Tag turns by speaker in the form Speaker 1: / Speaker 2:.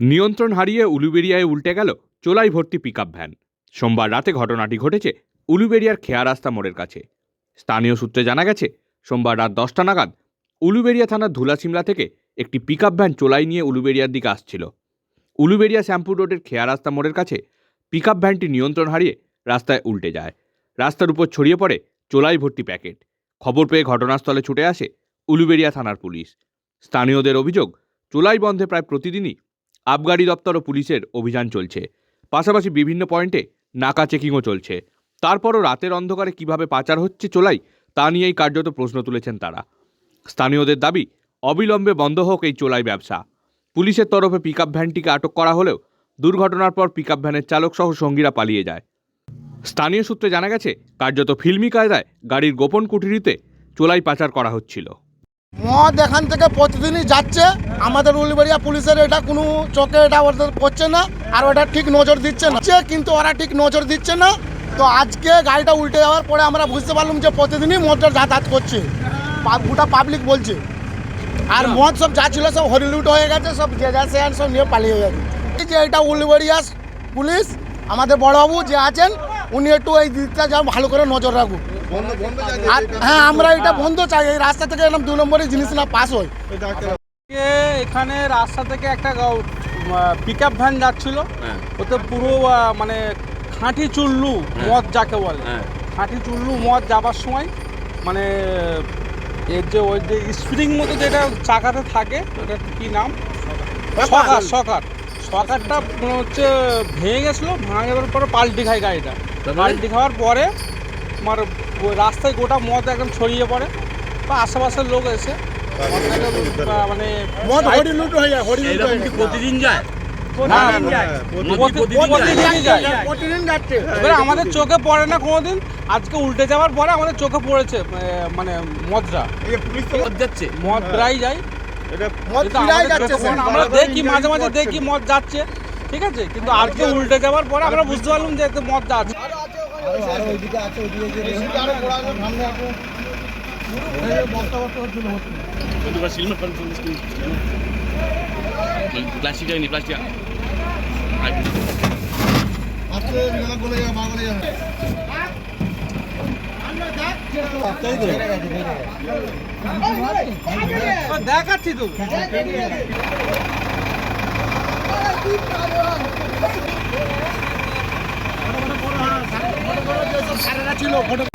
Speaker 1: নিয়ন্ত্রণ হারিয়ে উলুবেরিয়ায় উল্টে গেল চোলাই ভর্তি পিকআপ ভ্যান। সোমবার রাতে ঘটনাটি ঘটেছে উলুবেরিয়ার খেয়া রাস্তা মোড়ের কাছে। স্থানীয় সূত্রে জানা গেছে, সোমবার রাত দশটা নাগাদ উলুবেরিয়া থানার ধুলাসিমলা থেকে একটি পিকআপ ভ্যান চোলাই নিয়ে উলুবেরিয়ার দিকে আসছিল। উলুবেরিয়া শ্যামপুর রোডের খেয়া রাস্তা মোড়ের কাছে পিকআপ ভ্যানটি নিয়ন্ত্রণ হারিয়ে রাস্তায় উল্টে যায়। রাস্তার উপর ছড়িয়ে পড়ে চোলাই ভর্তি প্যাকেট। খবর পেয়ে ঘটনাস্থলে ছুটে আসে উলুবেরিয়া থানার পুলিশ। স্থানীয়দের অভিযোগ, চোলাই বন্ধে প্রায় প্রতিদিনই আবগারি দপ্তর ও পুলিশের অভিযান চলছে। পাশাপাশি বিভিন্ন পয়েন্টে নাকা চেকিংও চলছে। তারপরও রাতের অন্ধকারে কীভাবে পাচার হচ্ছে চোলাই, তা নিয়েই কার্যত প্রশ্ন তুলেছেন তারা। স্থানীয়দের দাবি, অবিলম্বে বন্ধ হোক এই চোলাই ব্যবসা। পুলিশের তরফে পিকআপ ভ্যানটিকে আটক করা হলেও দুর্ঘটনার পর পিকআপ ভ্যানের চালক সহ সঙ্গীরা পালিয়ে যায়। স্থানীয় সূত্রে জানা গেছে, কার্যত ফিল্মি কায়দায় গাড়ির গোপন কুঠুরিতে চোলাই পাচার করা হচ্ছিল।
Speaker 2: মদ এখান থেকে প্রতিদিনই যাচ্ছে। আমাদের উলবেড়িয়া পুলিশের এটা কোনো চোখে এটা ওদের করছে না, আর ওটা ঠিক নজর দিচ্ছে না। যে কিন্তু ওরা ঠিক নজর দিচ্ছে না। তো আজকে গাড়িটা উল্টে যাওয়ার পরে আমরা বুঝতে পারলাম যে প্রতিদিনই মদটা যাতায়াত করছে। গোটা পাবলিক বলছে। আর মদ সব যা ছিল সব হরিলুট হয়ে গেছে, সব যে যাচ্ছে আর সব নিয়ে পালিয়ে গেছে। যে এটা উলবেড়িয়া পুলিশ, আমাদের বড়বাবু যে আছেন উনি একটু এই দিকটা যা ভালো করে নজর রাখুন আর হ্যাঁ আমরা এটা বন্ধ চাই এই রাস্তা থেকে এরকম দু নম্বরের জিনিস না পাস হয়।
Speaker 3: এখানে রাস্তা থেকে একটা পিক আপ ভ্যান যাচ্ছিল। ওতে পুরো মানে খাঁটি চুল্লু মদ যাকে বলে। খাঁটি চুল্লু মদ যাবার সময় মানে এর যে ওই যে স্প্রিং মতো যেটা চাকাতে থাকে ওটা কি নাম? সকার সকার সকারটা মনে হচ্ছে ভেঙে গেছিল ভাঙে যাওয়ার পরে পাল্টি খায় গাড়িটা। পাল্টি খাওয়ার পরে তোমার রাস্তায় গোটা মদ একদম ছড়িয়ে পড়ে। বা আশেপাশের লোক এসে মানে
Speaker 2: মদ হয়ে যায় হয়ে
Speaker 4: প্রতিদিন যায়?
Speaker 3: আমাদের চোখে পড়ে না কোনোদিন। আজকে উল্টে যাওয়ার পরে আমাদের চোখে পড়েছে মানে মদরা।
Speaker 4: মদ যাচ্ছে?
Speaker 3: মদ প্রায় যায়। আমরা দেখি মাঝে মাঝে দেখি মদ যাচ্ছে। ঠিক আছে? কিন্তু আর কেউ উল্টে যাওয়ার পরে আমরা বুঝতে পারলাম যে একটু মদ
Speaker 4: আছে। প্লাস্টিক যায়নি প্লাস্টিক
Speaker 3: দেখাচ্ছি তো।
Speaker 2: সারেরা ছিল ফটো